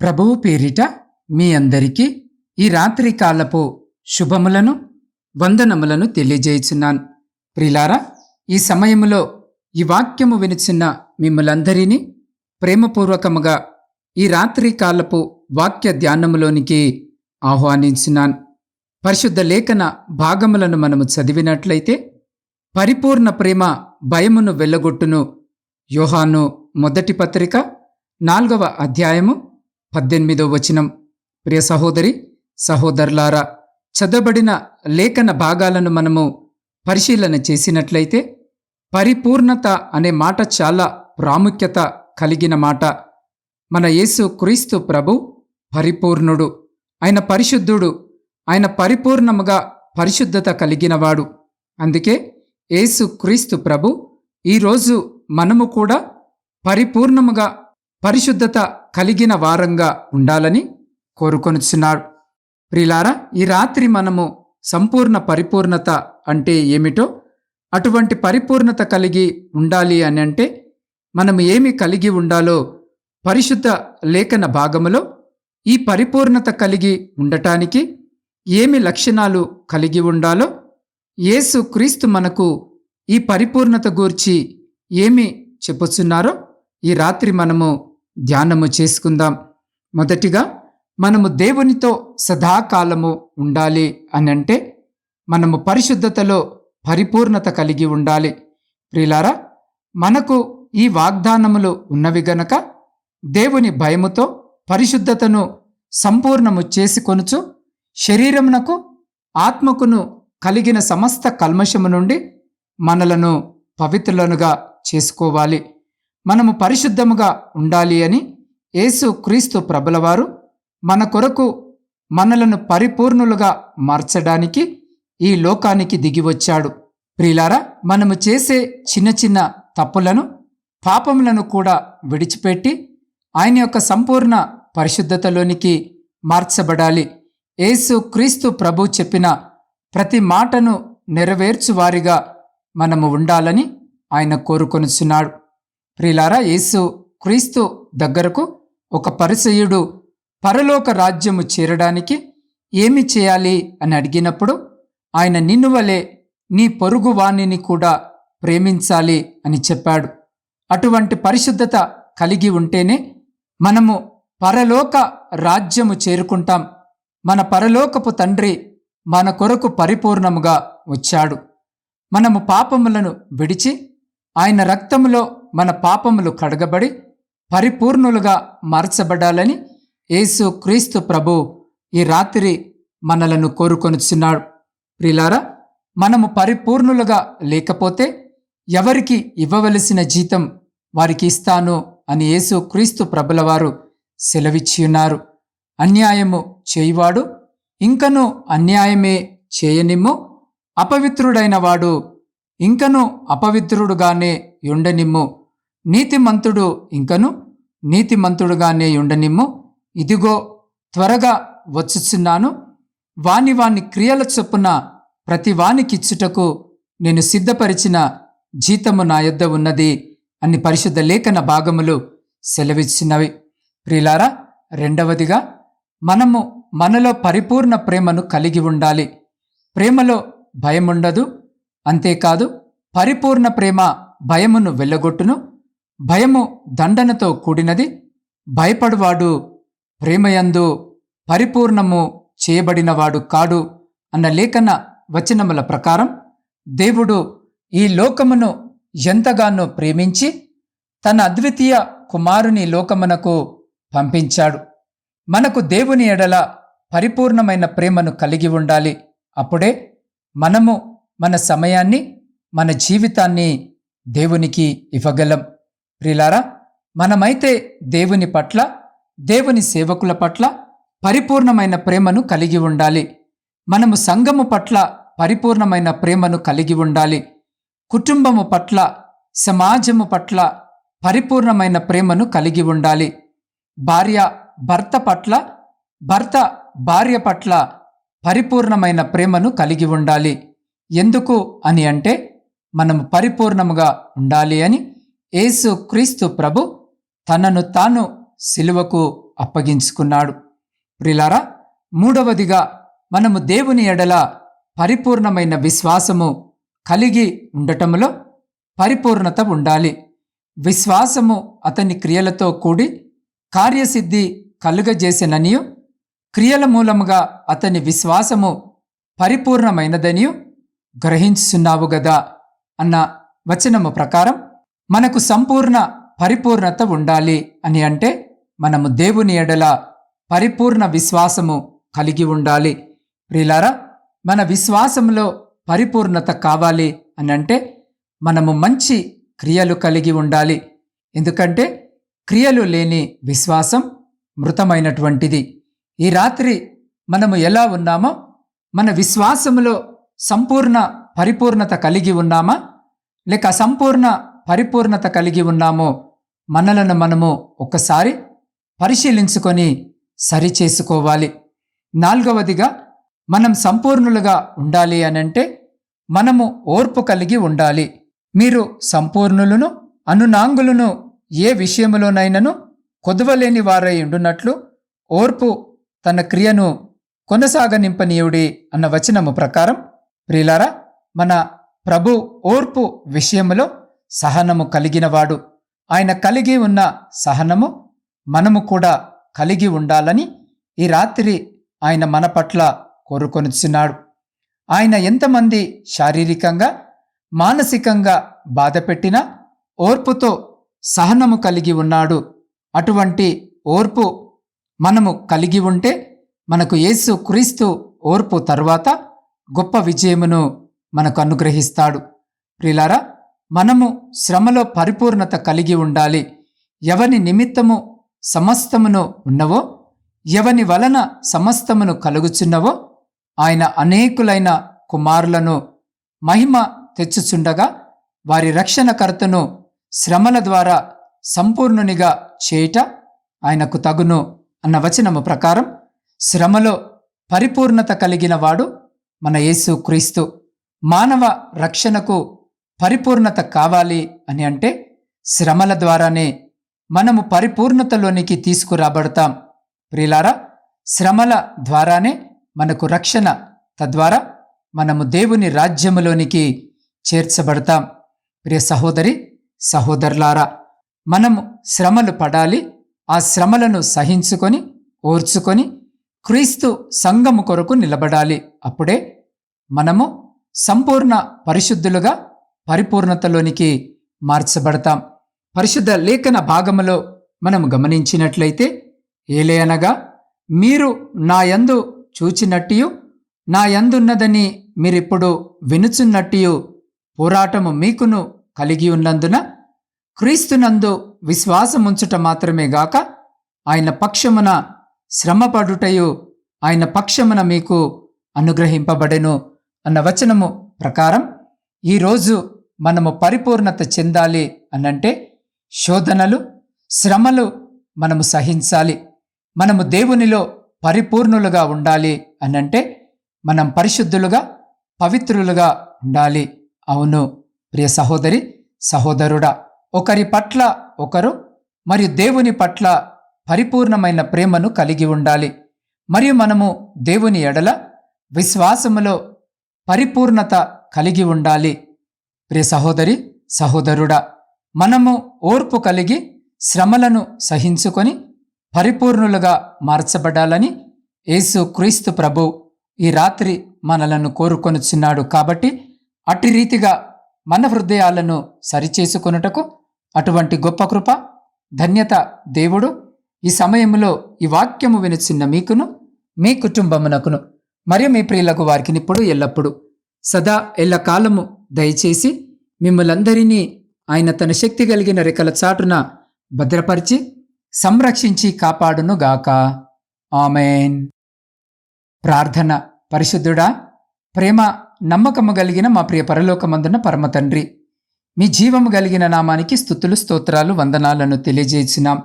ప్రభువు పేరిట మీ అందరికీ ఈ రాత్రి కాలపు శుభములను వందనములను తెలియజేయుచున్నాను. ప్రిలారా ఈ సమయములో ఈ వాక్యము వినుచున్న మిమ్మలందరినీ ప్రేమపూర్వకముగా ఈ రాత్రి కాలపు వాక్య ధ్యానములోనికి ఆహ్వానించున్నాను. పరిశుద్ధ లేఖన భాగములను మనము చదివినట్లయితే పరిపూర్ణ ప్రేమ భయమును వెళ్ళగొట్టును యోహాను మొదటి పత్రిక నాలుగవ అధ్యాయము పద్దెనిమిదో వచనం. ప్రియ సహోదరి సహోదరులారా చదవబడిన లేఖన భాగాలను మనము పరిశీలన చేసినట్లయితే పరిపూర్ణత అనే మాట చాలా ప్రాముఖ్యత కలిగిన మాట. మన యేసు క్రీస్తు ప్రభు పరిపూర్ణుడు. ఆయన పరిశుద్ధుడు. ఆయన పరిపూర్ణముగా పరిశుద్ధత కలిగినవాడు. అందుకే యేసు క్రీస్తు ప్రభు ఈరోజు మనము కూడా పరిపూర్ణముగా పరిశుద్ధత కలిగిన వారంగా ఉండాలని కోరుకొనిచున్నాడు. ప్రిలారా ఈ రాత్రి మనము సంపూర్ణ పరిపూర్ణత అంటే ఏమిటో? అటువంటి పరిపూర్ణత కలిగి ఉండాలి అని అంటే మనం ఏమి కలిగి ఉండాలో పరిశుద్ధ లేఖన భాగములో ఈ పరిపూర్ణత కలిగి ఉండటానికి ఏమి లక్షణాలు కలిగి ఉండాలో యేసు క్రీస్తు మనకు ఈ పరిపూర్ణత గూర్చి ఏమి చెప్పుచున్నారో ఈ రాత్రి మనము ధ్యానము చేసుకుందాం. మొదటిగా మనము దేవునితో సదాకాలము ఉండాలి అని అంటే మనము పరిశుద్ధతలో పరిపూర్ణత కలిగి ఉండాలి. ప్రిలారా మనకు ఈ వాగ్దానములు ఉన్నవి గనక దేవుని భయముతో పరిశుద్ధతను సంపూర్ణము చేసుకొనుచు శరీరమునకు ఆత్మకును కలిగిన సమస్త కల్మషము నుండి మనలను పవిత్రులనుగా చేసుకోవాలి. మనము పరిశుద్ధముగా ఉండాలి అని యేసు క్రీస్తు ప్రభులవారు మన కొరకు మనలను పరిపూర్ణులుగా మార్చడానికి ఈ లోకానికి దిగివచ్చాడు ప్రిలారా మనము చేసే చిన్న చిన్న తప్పులను పాపములను కూడా విడిచిపెట్టి ఆయన యొక్క సంపూర్ణ పరిశుద్ధతలోనికి మార్చబడాలి. యేసు క్రీస్తు ప్రభు చెప్పిన ప్రతి మాటను నెరవేర్చువారిగా మనము ఉండాలని ఆయన కోరుకొనుచున్నాడు. ప్రిలారా యేసు క్రీస్తు దగ్గరకు ఒక పరిసయుడు పరలోక రాజ్యము చేరడానికి ఏమి చేయాలి అని అడిగినప్పుడు ఆయన నిన్ను వలె నీ పొరుగు వాణిని కూడా ప్రేమించాలి అని చెప్పాడు. అటువంటి పరిశుద్ధత కలిగి ఉంటేనే మనము పరలోక రాజ్యము చేరుకుంటాం. మన పరలోకపు తండ్రి మన కొరకు పరిపూర్ణముగా వచ్చాడు. మనము పాపములను విడిచి ఆయన రక్తములో మన పాపములు కడగబడి పరిపూర్ణులుగా మార్చబడాలని యేసు క్రీస్తు ప్రభు ఈ రాత్రి మనలను కోరుకొనుచున్నాడు. ప్రిలారా మనము పరిపూర్ణులుగా లేకపోతే ఎవరికి ఇవ్వవలసిన జీతం వారికి ఇస్తాను అని యేసు క్రీస్తు ప్రభులవారు సెలవిచ్చియున్నారు అన్యాయము చేయువాడు ఇంకనూ అన్యాయమే చేయనిమ్ము. అపవిత్రుడైన వాడు ఇంకను అపవిత్రుడుగానే యుండనిమ్ము. నీతిమంతుడు ఇంకను నీతిమంతుడుగానే యుండనిమ్ము. ఇదిగో త్వరగా వచ్చుచున్నాను. వాని వాని క్రియల చొప్పున ప్రతి వానికిచ్చుటకు నేను సిద్ధపరిచిన జీతము నా యొద్ద ఉన్నది అని పరిశుద్ధ లేఖన భాగములు సెలవిచ్చినవి. ప్రిలారా రెండవదిగా మనము మనలో పరిపూర్ణ ప్రేమను కలిగి ఉండాలి. ప్రేమలో భయముండదు. అంతేకాదు పరిపూర్ణ ప్రేమ భయమును వెళ్ళగొట్టును భయము దండనతో కూడినది భయపడువాడు ప్రేమయందు పరిపూర్ణము చేయబడినవాడు కాడు అన్న లేఖన వచనముల ప్రకారం దేవుడు ఈ లోకమును ఎంతగానో ప్రేమించి తన అద్వితీయ కుమారుని లోకమునకు పంపించాడు. మనకు దేవుని ఎడల పరిపూర్ణమైన ప్రేమను కలిగి ఉండాలి. అప్పుడే మనము మన సమయాన్ని మన జీవితాన్ని దేవునికి ఇవ్వగలం. ప్రిలారా మనమైతే దేవుని పట్ల దేవుని సేవకుల పట్ల పరిపూర్ణమైన ప్రేమను కలిగి ఉండాలి. మనము సంఘము పట్ల పరిపూర్ణమైన ప్రేమను కలిగి ఉండాలి. కుటుంబము పట్ల సమాజము పట్ల పరిపూర్ణమైన ప్రేమను కలిగి ఉండాలి. భార్య భర్త పట్ల భర్త భార్య పట్ల పరిపూర్ణమైన ప్రేమను కలిగి ఉండాలి. ఎందుకు అని అంటే మనము పరిపూర్ణముగా ఉండాలి అని యేసు క్రీస్తు ప్రభు తనను తాను సిలువకు అప్పగించుకున్నాడు. ప్రిలారా మూడవదిగా మనము దేవుని ఎడల పరిపూర్ణమైన విశ్వాసము కలిగి ఉండటంలో పరిపూర్ణత ఉండాలి. విశ్వాసము అతని క్రియలతో కూడి కార్యసిద్ధి కలుగజేసిననియు క్రియల మూలముగా అతని విశ్వాసము పరిపూర్ణమైనదనియు గ్రహించున్నావు గదా అన్న వచనము ప్రకారం మనకు సంపూర్ణ పరిపూర్ణత ఉండాలి అని అంటే మనము దేవుని ఎడల పరిపూర్ణ విశ్వాసము కలిగి ఉండాలి. ప్రిలారా మన విశ్వాసంలో పరిపూర్ణత కావాలి అని అంటే మనము మంచి క్రియలు కలిగి ఉండాలి. ఎందుకంటే క్రియలు లేని విశ్వాసం మృతమైనటువంటిది. ఈ రాత్రి మనము ఎలా ఉన్నామో మన విశ్వాసములో సంపూర్ణ పరిపూర్ణత కలిగి ఉన్నామా? లేక సంపూర్ణ పరిపూర్ణత కలిగి ఉన్నామో మనలను మనము ఒక్కసారి పరిశీలించుకొని సరిచేసుకోవాలి. నాలుగవదిగా మనం సంపూర్ణులుగా ఉండాలి అనంటే మనము ఓర్పు కలిగి ఉండాలి. మీరు సంపూర్ణులను అనునాంగులను ఏ విషయములోనైనను కొదవలేని వారై ఉండునట్లు ఓర్పు తన క్రియను కొనసాగనింపనీయుడి అన్న వచనము ప్రకారం ప్రియులారా మన ప్రభు ఓర్పు విషయములో సహనము కలిగినవాడు. ఆయన కలిగి ఉన్న సహనము మనము కూడా కలిగి ఉండాలని ఈ రాత్రి ఆయన మన పట్ల కోరుకొనిచున్నాడు. ఆయన ఎంతమంది శారీరకంగా మానసికంగా బాధ పెట్టినా ఓర్పుతో సహనము కలిగి ఉన్నాడు. అటువంటి ఓర్పు మనము కలిగి ఉంటే మనకు యేసు క్రీస్తు ఓర్పు తరువాత గొప్ప విజయమును మనకు అనుగ్రహిస్తాడు. ప్రిలారా మనము శ్రమలో పరిపూర్ణత కలిగి ఉండాలి. ఎవని నిమిత్తము సమస్తమును ఉన్నవో ఎవని వలన సమస్తమును కలుగుచున్నవో ఆయన అనేకులైన కుమారులను మహిమ తెచ్చుచుండగా వారి రక్షణకర్తను శ్రమల ద్వారా సంపూర్ణునిగా చేయుట ఆయనకు తగును అన్న వచనము ప్రకారం శ్రమలో పరిపూర్ణత కలిగిన వాడు మన యేసు క్రీస్తు మానవ రక్షణకు పరిపూర్ణత కావాలి అని అంటే శ్రమల ద్వారానే మనము పరిపూర్ణతలోనికి తీసుకురాబడతాం. ప్రిలారా శ్రమల ద్వారానే మనకు రక్షణ తద్వారా మనము దేవుని రాజ్యములోనికి చేర్చబడతాం. ప్రియ సహోదరి సహోదరులారా మనము శ్రమలు పడాలి ఆ శ్రమలను సహించుకొని ఓర్చుకొని క్రీస్తు సంఘము కొరకు నిలబడాలి. అప్పుడే మనము సంపూర్ణ పరిశుద్ధులుగా పరిపూర్ణతలోనికి మార్చబడతాం. పరిశుద్ధ లేఖన భాగములో మనం గమనించినట్లయితే ఏలే అనగా మీరు నా యందు చూచినట్టియు నా యందున్నదని మీరిప్పుడు వినుచున్నట్టియు పోరాటము మీకును కలిగి ఉన్నందున క్రీస్తునందు విశ్వాసముంచుట మాత్రమే గాక ఆయన పక్షమున శ్రమపడుటయు ఆయన పక్షమున మీకు అనుగ్రహింపబడెను అన్న వచనము ప్రకారం ఈరోజు మనము పరిపూర్ణత చెందాలి అనంటే శోధనలు శ్రమలు మనము సహించాలి. మనము దేవునిలో పరిపూర్ణులుగా ఉండాలి అనంటే మనం పరిశుద్ధులుగా పవిత్రులుగా ఉండాలి. అవును ప్రియ సహోదరి సహోదరుడా ఒకరి పట్ల ఒకరు మరియు దేవుని పట్ల పరిపూర్ణమైన ప్రేమను కలిగి ఉండాలి. మరియు మనము దేవుని ఎడల విశ్వాసములో పరిపూర్ణత కలిగి ఉండాలి. ప్రియ సహోదరి సహోదరుడా మనము ఓర్పు కలిగి శ్రమలను సహించుకొని పరిపూర్ణులుగా మార్చబడాలని యేసు క్రీస్తు ప్రభు ఈ రాత్రి మనలను కోరుకొనుచున్నాడు. కాబట్టి అట్టి రీతిగా మన హృదయాలను సరిచేసుకొనుటకు అటువంటి గొప్ప కృప ధన్యత దేవుడు ఈ సమయంలో ఈ వాక్యము వినుచున్న మీకును మీ కుటుంబమునకును మరియు మీ ప్రియులకు వారికి ఇప్పుడు ఎల్లప్పుడు సదా ఎల్లకాలము దయచేసి మిమ్మలందరినీ ఆయన తన శక్తి కలిగిన రెక్కల చాటున భద్రపరిచి సంరక్షించి కాపాడును గాక. ఆమెన్. ప్రార్థన పరిశుద్ధుడా ప్రేమ నమ్మకము కలిగిన మా ప్రియ పరలోకమందున పరమ తండ్రి మీ జీవము కలిగిన నామానికి స్థుతులు స్తోత్రాలు వందనాలను తెలియజేసినాం.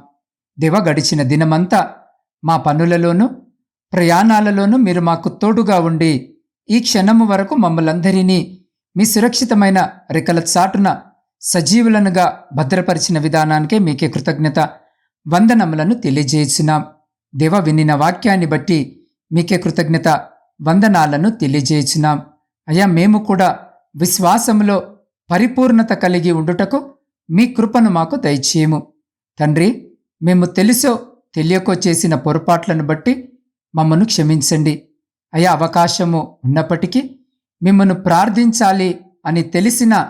దివ గడిచిన దినమంతా మా పనులలోనూ ప్రయాణాలలోనూ మీరు మాకు తోడుగా ఉండి ఈ క్షణము వరకు మమ్మలందరినీ మీ సురక్షితమైన రెక్కల చాటున సజీవులనుగా భద్రపరిచిన విధానానికే మీకే కృతజ్ఞత వందనములను తెలియజేసినాం దేవ వినిన వాక్యాన్ని బట్టి మీకే కృతజ్ఞత వందనాలను తెలియజేసినాం అయ్యా మేము కూడా విశ్వాసములో పరిపూర్ణత కలిగి ఉండుటకు మీ కృపను మాకు దయచేయము. తండ్రి మేము తెలుసో తెలియకో చేసిన పొరపాట్లను బట్టి మమ్మను క్షమించండి. అయ్యే అవకాశము ఉన్నప్పటికీ మిమ్మను ప్రార్థించాలి అని తెలిసిన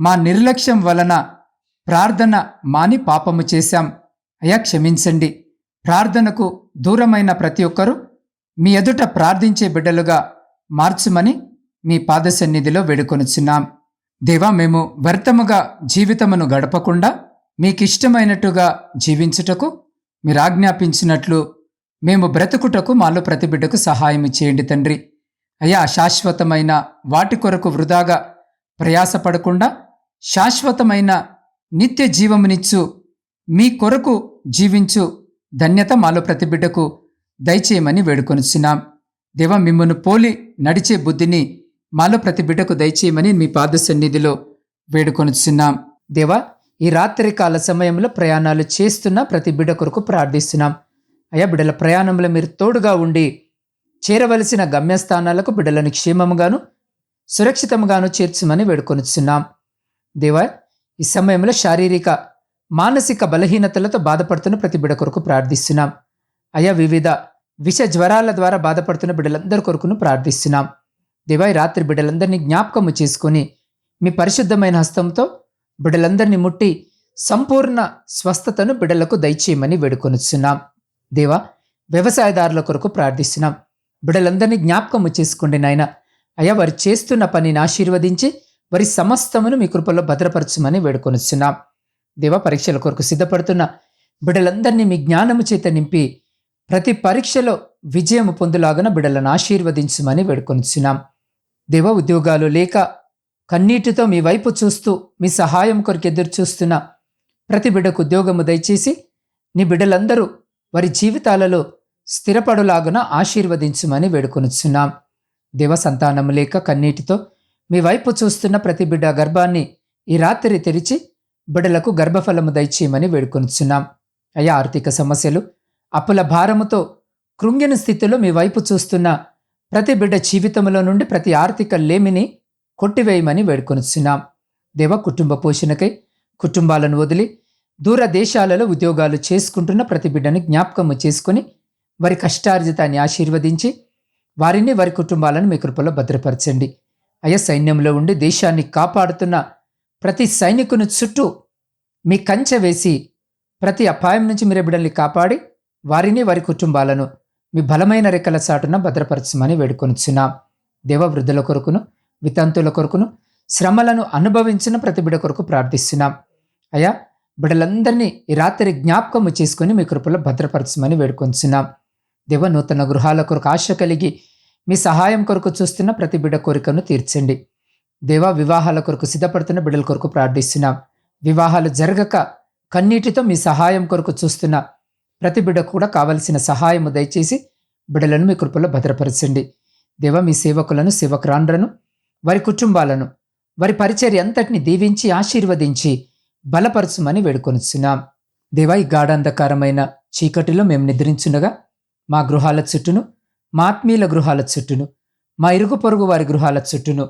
మా నిర్లక్ష్యం వలన ప్రార్థన మాని పాపము చేశాం. అయ్యా క్షమించండి. ప్రార్థనకు దూరమైన ప్రతి ఒక్కరూ మీ ఎదుట ప్రార్థించే బిడ్డలుగా మార్చుమని మీ పాద సన్నిధిలో వేడుకొనుచున్నాం. దేవా మేము వ్యర్థముగా జీవితమును గడపకుండా మీకిష్టమైనట్టుగా జీవించుటకు మీరు ఆజ్ఞాపించినట్లు మేము బ్రతుకుటకు మాలో ప్రతి బిడ్డకు సహాయం చేయండి తండ్రి. అయ్యా శాశ్వతమైన వాటి కొరకు వృధాగా ప్రయాసపడకుండా శాశ్వతమైన నిత్య జీవమునిచ్చు మీ కొరకు జీవించు ధన్యత మాలో ప్రతి బిడ్డకు దయచేయమని వేడుకొనిచున్నాం. దేవ మిమ్మను పోలి నడిచే బుద్ధిని మాలో ప్రతి బిడ్డకు దయచేయమని మీ పాద సన్నిధిలో వేడుకొనిచున్నాం. దేవా ఈ రాత్రి కాల సమయంలో ప్రయాణాలు చేస్తున్న ప్రతి బిడ్డ కొరకు ప్రార్థిస్తున్నాం. అయ్యా బిడ్డల ప్రయాణంలో మీరు తోడుగా ఉండి చేరవలసిన గమ్యస్థానాలకు బిడ్డలను క్షేమంగాను సురక్షితముగాను చేర్చమని వేడుకొనిచున్నాం. దేవా ఈ సమయంలో శారీరక మానసిక బలహీనతలతో బాధపడుతున్న ప్రతి బిడ కొరకు ప్రార్థిస్తున్నాం. అయా వివిధ విష జ్వరాల ద్వారా బాధపడుతున్న బిడ్డలందరి కొరకును ప్రార్థిస్తున్నాం. దేవా రాత్రి బిడ్డలందరినీ జ్ఞాపకము చేసుకొని మీ పరిశుద్ధమైన హస్తంతో బిడ్డలందరినీ ముట్టి సంపూర్ణ స్వస్థతను బిడ్డలకు దయచేయమని వేడుకొనిస్తున్నాం దేవా వ్యవసాయదారుల కొరకు ప్రార్థిస్తున్నాం. బిడ్డలందరినీ జ్ఞాపకము చేసుకోండి నాయన అయ్యా వారు చేస్తున్న పనిని ఆశీర్వదించి వారి సమస్తమును మీ కృపలో భద్రపరచమని వేడుకొనిస్తున్నాం దేవా పరీక్షల కొరకు సిద్ధపడుతున్న బిడ్డలందరినీ మీ జ్ఞానము చేత నింపి ప్రతి పరీక్షలో విజయము పొందులాగన బిడ్డలను ఆశీర్వదించమని వేడుకొనిచున్నాం. దేవ ఉద్యోగాలు లేక కన్నీటితో మీ వైపు చూస్తూ మీ సహాయం కొరకు ఎదురు చూస్తున్న ప్రతి బిడ్డకు ఉద్యోగము దయచేసి నీ బిడ్డలందరూ వారి జీవితాలలో స్థిరపడులాగున ఆశీర్వదించమని వేడుకొనుచున్నాం. దేవ సంతానము లేక కన్నీటితో మీ వైపు చూస్తున్న ప్రతి బిడ్డ గర్భాన్ని ఈ రాత్రి తెరిచి బిడ్డలకు గర్భఫలము దయచేయమని వేడుకొనుచున్నాం. అయ్యా ఆర్థిక సమస్యలు అప్పుల భారముతో కృంగిన స్థితిలో మీ వైపు చూస్తున్న ప్రతి బిడ్డ జీవితంలో నుండి ప్రతి ఆర్థిక లేమిని కొట్టివేయమని వేడుకొనిచున్నాం. దేవ కుటుంబ పోషణకై కుటుంబాలను వదిలి దూర దేశాలలో ఉద్యోగాలు చేసుకుంటున్న ప్రతి బిడ్డని జ్ఞాపకము చేసుకుని వారి కష్టార్జితాన్ని ఆశీర్వదించి వారిని వారి కుటుంబాలను మీ కృపలో భద్రపరచండి. అయ్యా సైన్యంలో ఉండి దేశాన్ని కాపాడుతున్న ప్రతి సైనికుని చుట్టూ మీ కంచె వేసి ప్రతి అపాయం నుంచి మీరు బిడ్డల్ని కాపాడి వారిని వారి కుటుంబాలను మీ బలమైన రెక్కల చాటున భద్రపరచమని వేడుకొనిచున్నాం. దేవవృద్ధుల కొరకును వితంతుల కొరకును శ్రమలను అనుభవించిన ప్రతి బిడ కొరకు ప్రార్థిస్తున్నాం. అయ్యా బిడలందరినీ ఈ రాత్రి జ్ఞాపకము చేసుకుని మీ కృపలో భద్రపరచమని వేడుకొంచున్నాం. దేవ నూతన గృహాల కొరకు ఆశ కలిగి మీ సహాయం కొరకు చూస్తున్న ప్రతి బిడ కోరికను తీర్చండి. దేవా వివాహాల కొరకు సిద్ధపడుతున్న బిడ్డల కొరకు ప్రార్థిస్తున్నాం. వివాహాలు జరగక కన్నీటితో మీ సహాయం కొరకు చూస్తున్న ప్రతి బిడ్డ కూడా కావలసిన సహాయము దయచేసి బిడ్డలను మీ కృపలో భద్రపరచండి. దేవ మీ సేవకులను సేవకురాండ్రను వారి కుటుంబాలను వారి పరిచర్య అంతటిని దీవించి ఆశీర్వదించి బలపరచుమని వేడుకొనిచున్నాం. దేవా ఈ గాఢాంధకారమైన చీకటిలో మేము నిద్రించుండగా మా గృహాల చుట్టూను మా ఆత్మీయుల గృహాల చుట్టూను మా ఇరుగు పొరుగు వారి గృహాల చుట్టూను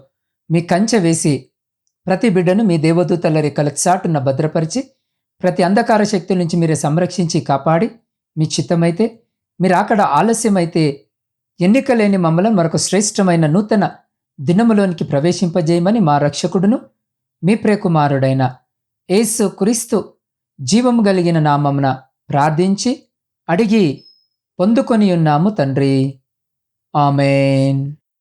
మీ కంచె వేసి ప్రతి బిడ్డను మీ దేవదూతల రెక్కల చాటున భద్రపరిచి ప్రతి అంధకార శక్తుల నుంచి మీరే సంరక్షించి కాపాడి మీ చిత్తమైతే మీరు అక్కడ ఆలస్యమైతే ఎన్నికలేని మమ్మల్ని మరొక శ్రేష్టమైన నూతన దినములోనికి ప్రవేశింపజేయమని మా రక్షకుడును మీ ప్రియకుమారుడైన యేసు క్రీస్తు జీవము కలిగిన నామమున ప్రార్థించి అడిగి పొందుకొని ఉన్నాము తండ్రి. ఆమెన్.